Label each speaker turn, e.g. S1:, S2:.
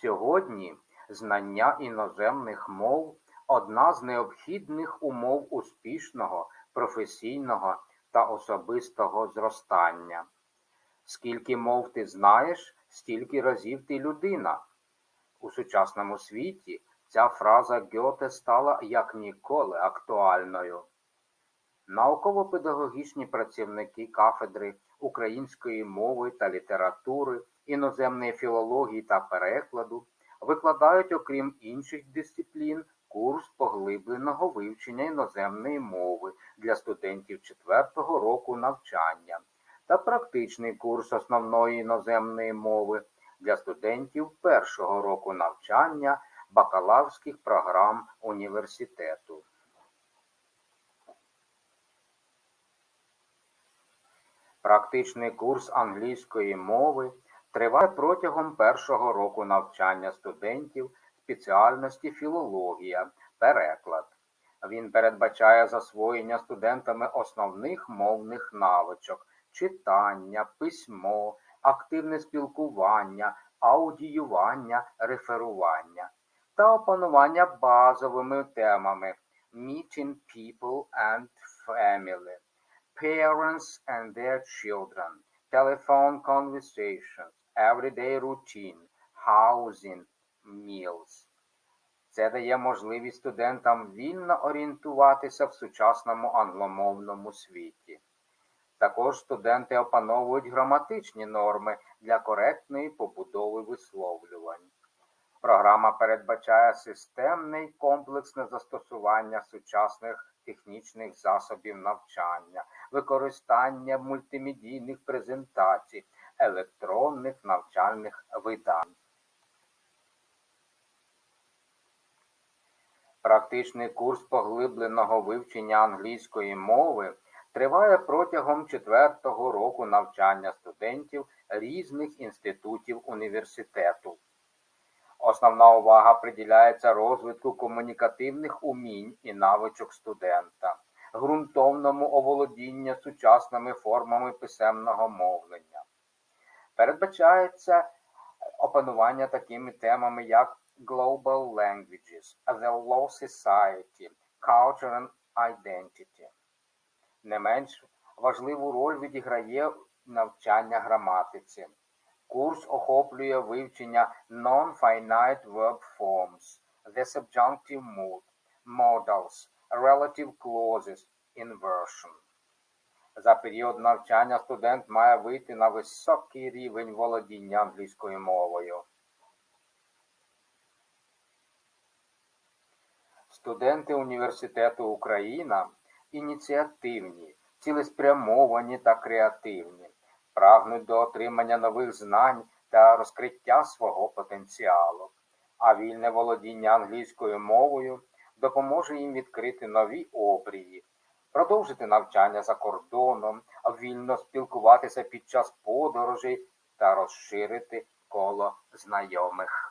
S1: Сьогодні знання іноземних мов одна з необхідних умов успішного, професійного та особистого зростання. Скільки мов ти знаєш, стільки разів ти людина. У сучасному світі ця фраза Гьоте стала як ніколи актуальною. Науково-педагогічні працівники кафедри української мови та літератури, іноземної філології та перекладу викладають, окрім інших дисциплін, курс поглибленого вивчення іноземної мови для студентів четвертого року навчання та практичний курс основної іноземної мови для студентів першого року навчання бакалаврських програм університету. Практичний курс англійської мови триває протягом першого року навчання студентів спеціальності філологія, переклад. Він передбачає засвоєння студентами основних мовних навичок, читання, письмо, активне спілкування, аудіювання, реферування та опанування базовими темами Meeting People and Family, Parents and their Children, Telephone Conversations, Everyday Routine, Housing, Meals. Це дає можливість студентам вільно орієнтуватися в сучасному англомовному світі. Також студенти опановують граматичні норми для коректної побудови висловлювань. Програма передбачає системне й комплексне застосування сучасних технічних засобів навчання, використання мультимедійних презентацій, електронних навчальних видань. Практичний курс поглибленого вивчення англійської мови триває протягом четвертого року навчання студентів різних інститутів університету. Основна увага приділяється розвитку комунікативних умінь і навичок студента, ґрунтовному оволодінню сучасними формами писемного мовлення. Передбачається опанування такими темами, як Global Languages, The Law Society, Culture and Identity. Не менш важливу роль відіграє навчання граматиці. Курс охоплює вивчення non-finite verb forms, the subjunctive mood, modals, relative clauses, inversion. За період навчання студент має вийти на високий рівень володіння англійською мовою. Студенти Університету Україна ініціативні, цілеспрямовані та креативні, прагнуть до отримання нових знань та розкриття свого потенціалу, а вільне володіння англійською мовою допоможе їм відкрити нові обрії, продовжити навчання за кордоном, вільно спілкуватися під час подорожей та розширити коло знайомих.